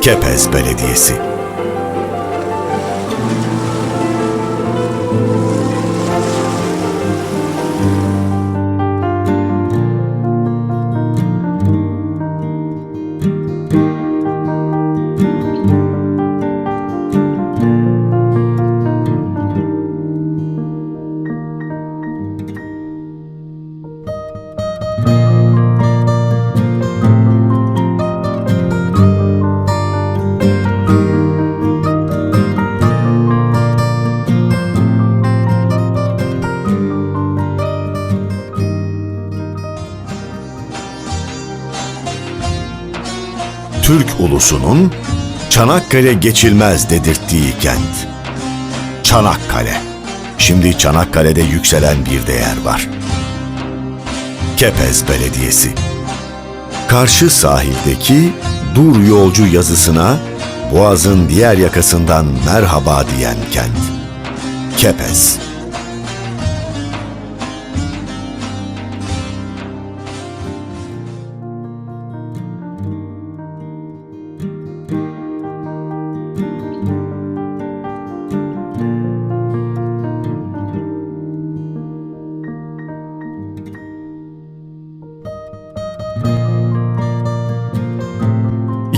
Kepez Belediyesi Türk ulusunun Çanakkale geçilmez dedirttiği kent. Çanakkale. Şimdi Çanakkale'de yükselen bir değer var. Kepez Belediyesi. Karşı sahildeki dur yolcu yazısına Boğaz'ın diğer yakasından merhaba diyen kent. Kepez.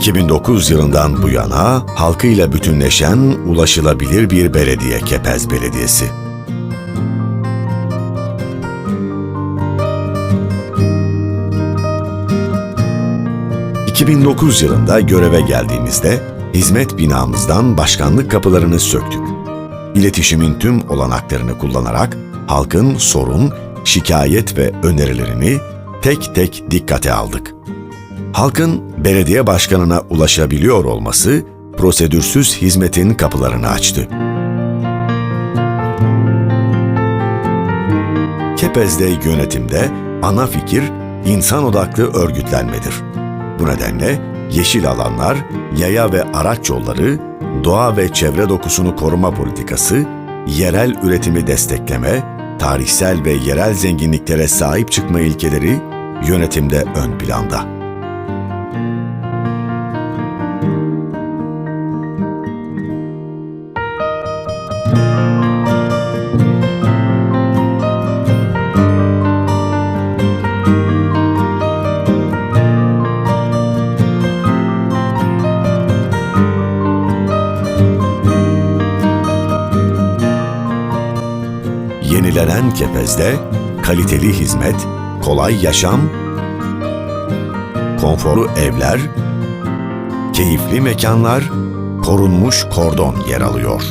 ...2009 yılından bu yana halkıyla bütünleşen, ulaşılabilir bir belediye Kepez Belediyesi. ...2009 yılında göreve geldiğimizde... ...hizmet binamızdan başkanlık kapılarını söktük. İletişimin tüm olanaklarını kullanarak... ...halkın sorun, şikayet ve önerilerini... ...tek tek dikkate aldık. Halkın belediye başkanına ulaşabiliyor olması prosedürsüz hizmetin kapılarını açtı. Kepez'de yönetimde ana fikir insan odaklı örgütlenmedir. Bu nedenle yeşil alanlar, yaya ve araç yolları, doğa ve çevre dokusunu koruma politikası, yerel üretimi destekleme, tarihsel ve yerel zenginliklere sahip çıkma ilkeleri yönetimde ön planda. Yenilenen Kepez'de kaliteli hizmet, kolay yaşam, konforu evler, keyifli mekanlar, korunmuş kordon yer alıyor.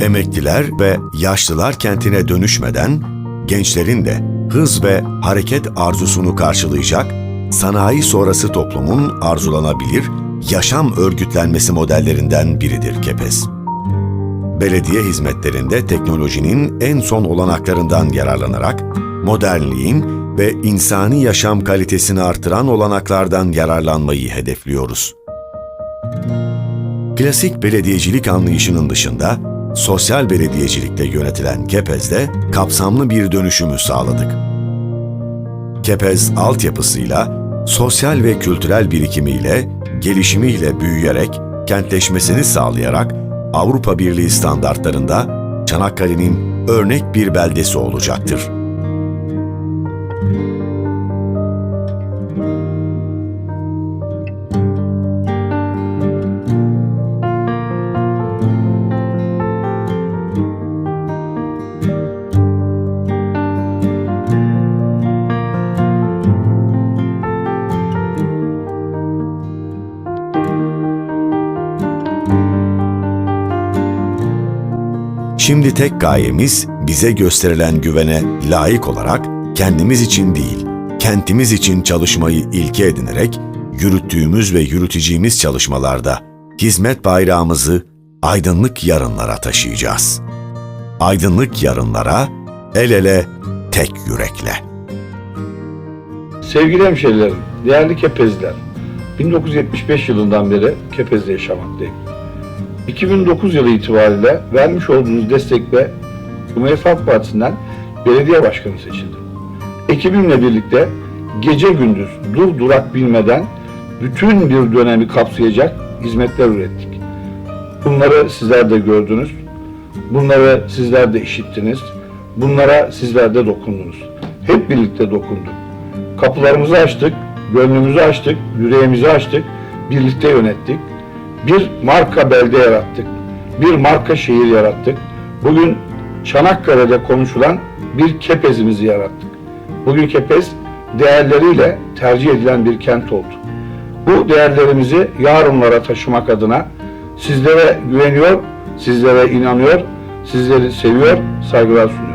Emekliler ve yaşlılar kentine dönüşmeden gençlerin de hız ve hareket arzusunu karşılayacak sanayi sonrası toplumun arzulanabilir yaşam örgütlenmesi modellerinden biridir Kepez belediye hizmetlerinde teknolojinin en son olanaklarından yararlanarak modernliğin ve insani yaşam kalitesini artıran olanaklardan yararlanmayı hedefliyoruz. Klasik belediyecilik anlayışının dışında sosyal belediyecilikte yönetilen Kepez'de kapsamlı bir dönüşümü sağladık. Kepez altyapısıyla, sosyal ve kültürel birikimiyle, gelişimiyle büyüyerek, kentleşmesini sağlayarak Avrupa Birliği standartlarında Çanakkale'nin örnek bir beldesi olacaktır. Şimdi tek gayemiz bize gösterilen güvene layık olarak kendimiz için değil, kentimiz için çalışmayı ilke edinerek yürüttüğümüz ve yürüteceğimiz çalışmalarda hizmet bayrağımızı aydınlık yarınlara taşıyacağız. Aydınlık yarınlara el ele tek yürekle. Sevgili hemşehrilerim, değerli Kepezliler, 1975 yılından beri Kepez'de yaşamaktayım. 2009 yılı itibariyle vermiş olduğunuz destekle Cumhuriyet Halk Partisi'nden belediye başkanı seçildim. Ekibimle birlikte gece gündüz dur durak bilmeden bütün bir dönemi kapsayacak hizmetler ürettik. Bunları sizler de gördünüz. Bunları sizler de işittiniz. Bunlara sizler de dokundunuz. Hep birlikte dokunduk. Kapılarımızı açtık, gönlümüzü açtık, yüreğimizi açtık, birlikte yönettik. Bir marka belde yarattık. Bir marka şehir yarattık. Bugün Çanakkale'de konuşulan bir kepezimizi yarattık. Bugün Kepez değerleriyle tercih edilen bir kent oldu. Bu değerlerimizi yarınlara taşımak adına sizlere güveniyor, sizlere inanıyor, sizleri seviyor, saygılar sunuyorum.